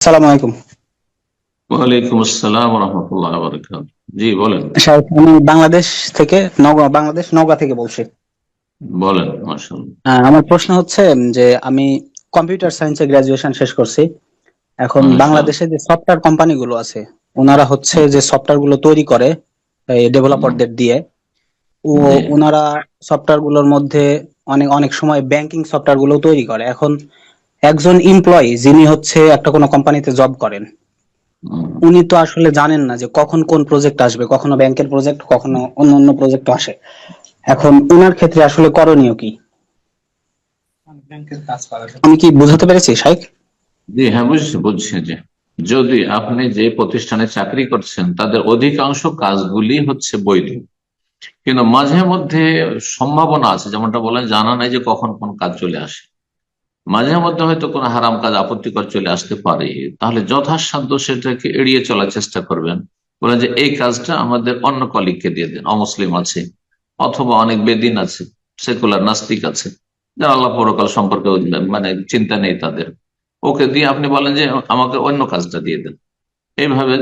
আসসালামু আলাইকুম। ওয়ালাইকুম আসসালাম রহমতুল্লাহ বারকাত জি বলেন। শাহেদ, আমি বাংলাদেশ থেকে নওগাঁ বাংলাদেশ নওগাঁ থেকে বলছি। বলেন আমার প্রশ্ন হচ্ছে যে আমি কম্পিউটার সায়েন্সে গ্রাজুয়েশন শেষ করছি। এখন। বাংলাদেশে যে সফটওয়্যার কোম্পানিগুলো আছে ওনারা হচ্ছে যে সফটওয়্যারগুলো তৈরি করে এই ডেভেলপারদের দিয়ে। ও ওনারা সফটওয়্যারগুলোর মধ্যে অনেক অনেক সময় ব্যাংকিং সফটওয়্যারগুলো তৈরি করে। এখন একজন এমপ্লয়ি যিনি হচ্ছে একটা কোনো কোম্পানিতে জব করেন উনি তো আসলে জানেন না যে কখন কোন প্রজেক্ট আসবে কখনো ব্যাংকের প্রজেক্ট কখনো অন্য অন্য প্রজেক্ট আসে। এখন ওনার ক্ষেত্রে আসলে করণীয় কি? আমি কি বুঝাতে পেরেছি শাইখ? জি হ্যাঁ বুঝছি বুঝছি যে যদি আপনি যে প্রতিষ্ঠানে চাকরি করছেন তাদের অধিকাংশ কাজগুলি হচ্ছে বৈধ। কিন্তু মাঝে মধ্যে সম্ভাবনা আছে যেমনটা বলেন জানা নাই যে কখন কোন কাজ চলে আসে। মাঝে মধ্যে হয়তো কোনো হারাম কাজ আপত্তিকর চলে আসতে পারে। তাহলে যথাসাধ্য সেটাকে এড়িয়ে চলার চেষ্টা করবেন। বলেন যে, এই কাজটা আমাদের অন্য কলিগকে দিয়ে দেন, অমুসলিম আছে, অথবা অনেক বেদিন আছে সেকুলার নাস্তিক আছে, যারা আল্লাহ পরকাল সম্পর্কে মানে চিন্তা নেই তাদের। ওকে দিয়ে আপনি বলেন যে, আমাকে অন্য কাজটা দিয়ে দেন। এইভাবে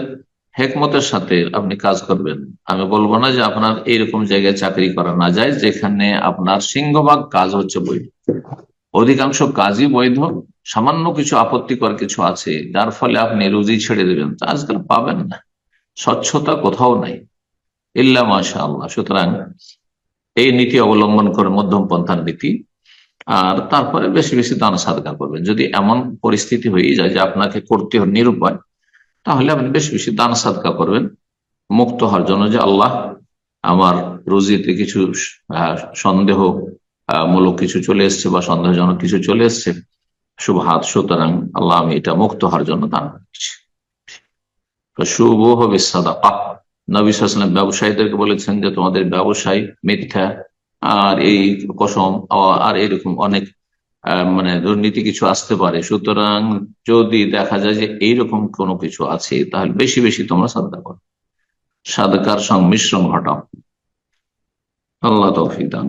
হেকমতের সাথে আপনি কাজ করবেন। আমি বলব না যে আপনার এইরকম জায়গায় চাকরি করা না যায়, যেখানে আপনার সিংহভাগ কাজ হচ্ছে বৈধ অধিকাংশ কাজই বৈধ, সামান্য কিছু আপত্তিকর কিছু আছে, যার ফলে আপনি রুজি ছেড়ে দেবেন। তা আজকাল পাবেন না। স্বচ্ছতা কোথাও নাই। ইল্লা মাশা আল্লাহ সুতরাং এই নীতি অবলম্বন করে মধ্যম পন্থার নীতি, আর তারপরে বেশি বেশি দান সাদকা করবেন। যদি এমন পরিস্থিতি হয়ে যায় যে আপনাকে করতে হয় নিরুপায়, তাহলে আপনি বেশি বেশি দান সাদকা করবেন। মুক্ত হওয়ার জন্য যে আল্লাহ আমার রুজিতে কিছু সন্দেহ মূলক কিছু চলে এসছে বা সন্দেহজনক কিছু চলে এসছে শুভ হাত সুতরাং আল্লাহ আমি এটা মুক্ত হওয়ার জন্য দান করছি। শুভ হবে সাদা নবী সাল্লাম ব্যবসায়ীদেরকে বলেছেন যে, তোমাদের ব্যবসায় মিথ্যা আর এই কসম আর এরকম অনেক মানে দুর্নীতি কিছু আসতে পারে। সুতরাং যদি দেখা যায় যে এইরকম কোনো কিছু আছে, তাহলে বেশি বেশি তোমরা সাদা করো। সাদকার সংমিশ্রণ ঘটাও। আল্লাহ তৌফিক দান।